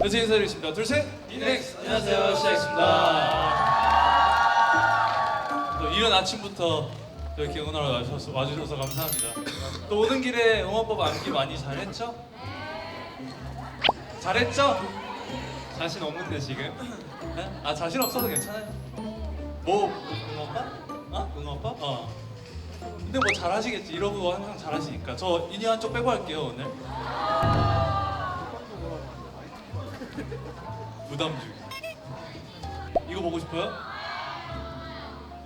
여자 인사드리겠습니다. 둘, 셋. 이넥스. 안녕하세요. 시작했습니다. 또 이른 아침부터 이렇게 응원하러 와주셔서, 와주셔서 감사합니다. 또 오는 길에 응원법 암기 많이 잘했죠? 잘했죠? 자신 없는데 지금? 네? 아 자신 없어도 괜찮아요. 뭐 응원법? 어? 응원법? 어. 근데 뭐 잘하시겠지. 이러고 항상 잘하시니까. 저 인이 한쪽 빼고 할게요 오늘. 부담 주. 이거 보고 싶어요?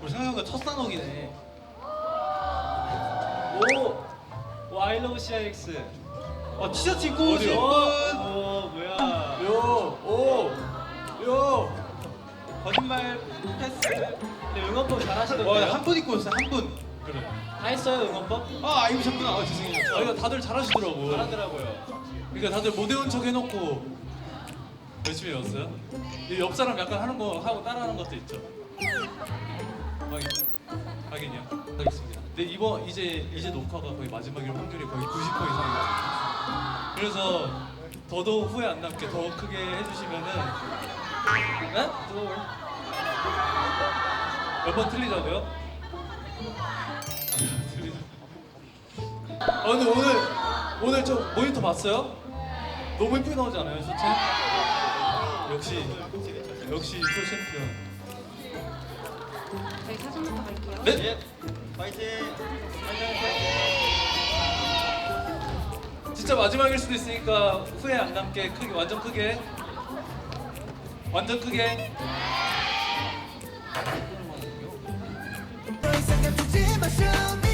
우리 생각해보니까 첫 산옥이네 오! 오 아이러브 CIX 어 티셔츠 입고 오신 어디요? 분! 오 뭐야 요, 오, 요. 거짓말 패스 근데 응원법 잘하시던데요? 와, 한분 입고 있어요, 한 분. 그래. 다 했어요 응원법? 아, 입으셨구나. 아, 죄송해요. 아, 이거 다들 잘하시더라고. 잘하더라고요 그러니까 다들 못 외운 척 해놓고 열심히 외웠어요. 이옆 사람 약간 하는 거 하고 따라하는 것도 있죠. 확인. 확인이요. 하겠습니다. 근데 이번 이제 이제 녹화가 거의 마지막일 확률이 거의 90% 이상이거든요. 그래서 더더욱 후회 안 남게 더 크게 해주시면은 네? 몇번 틀리자고요? 아. 아 근데 오늘 오늘 저 모니터 봤어요? 너무 예쁘게 나오지 않아요, 쇼챔? 역시 역시 쇼챔피언. 저희 사진부터 갈게요. 네? 예 파이팅 진짜 마지막일 수도 있으니까 후회 안 남게 크게 완전 크게 완전 크게 더 이상 감추지 마 show me